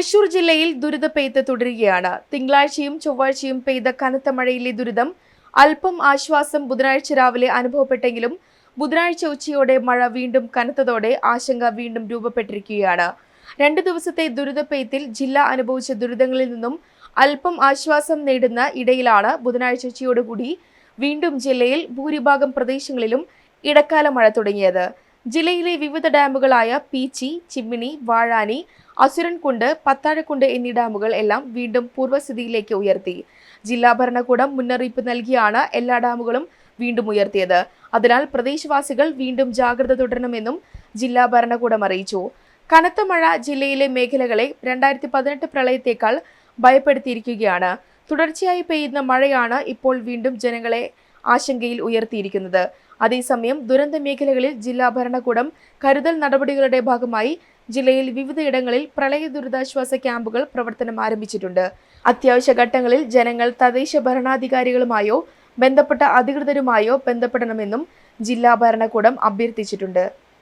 തൃശൂർ ജില്ലയിൽ ദുരിത പെയ്ത്ത് തുടരുകയാണ്. തിങ്കളാഴ്ചയും ചൊവ്വാഴ്ചയും പെയ്ത കനത്ത മഴയിലെ ദുരിതം അല്പം ആശ്വാസം ബുധനാഴ്ച രാവിലെ അനുഭവപ്പെട്ടെങ്കിലും ബുധനാഴ്ച ഉച്ചയോടെ മഴ വീണ്ടും കനത്തതോടെ ആശങ്ക വീണ്ടും രൂപപ്പെട്ടിരിക്കുകയാണ്. രണ്ട് ദിവസത്തെ ദുരിത പെയ്ത്തിൽ ജില്ല അനുഭവിച്ച ദുരിതങ്ങളിൽ നിന്നും അല്പം ആശ്വാസം നേടുന്ന ഇടയിലാണ് ബുധനാഴ്ച ഉച്ചയോടുകൂടി വീണ്ടും ജില്ലയിൽ ഭൂരിഭാഗം പ്രദേശങ്ങളിലും ഇടക്കാല മഴ തുടങ്ങിയത്. ജില്ലയിലെ വിവിധ ഡാമുകളായ പീച്ചി ചിമ്മിണി വാഴാനി അസുരൻകുണ്ട് പത്താഴക്കുണ്ട് എന്നീ ഡാമുകൾ എല്ലാം വീണ്ടും പൂർവസ്ഥിതിയിലേക്ക് ഉയർത്തി. ജില്ലാ ഭരണകൂടം മുന്നറിയിപ്പ് നൽകിയാണ് എല്ലാ ഡാമുകളും വീണ്ടും ഉയർത്തിയത്. അതിനാൽ പ്രദേശവാസികൾ വീണ്ടും ജാഗ്രത തുടരണമെന്നും ജില്ലാ ഭരണകൂടം അറിയിച്ചു. കനത്ത മഴ ജില്ലയിലെ മേഖലകളെ രണ്ടായിരത്തി പതിനെട്ട് പ്രളയത്തേക്കാൾ ഭയപ്പെടുത്തിയിരിക്കുകയാണ്. തുടർച്ചയായി പെയ്യുന്ന മഴയാണ് ഇപ്പോൾ വീണ്ടും ജനങ്ങളെ ആശങ്കയിൽ ഉയർത്തിയിരിക്കുന്നത്. അതേസമയം ദുരന്ത മേഖലകളിൽ ജില്ലാ ഭരണകൂടം കരുതൽ നടപടികളുടെ ഭാഗമായി ജില്ലയിൽ വിവിധയിടങ്ങളിൽ പ്രളയ ദുരിതാശ്വാസ ക്യാമ്പുകൾ പ്രവർത്തനം ആരംഭിച്ചിട്ടുണ്ട്. അത്യാവശ്യ ഘട്ടങ്ങളിൽ ജനങ്ങൾ തദ്ദേശ ഭരണാധികാരികളുമായോ ബന്ധപ്പെട്ട അധികൃതരുമായോ ബന്ധപ്പെടണമെന്നും ജില്ലാ ഭരണകൂടം അഭ്യർത്ഥിച്ചിട്ടുണ്ട്.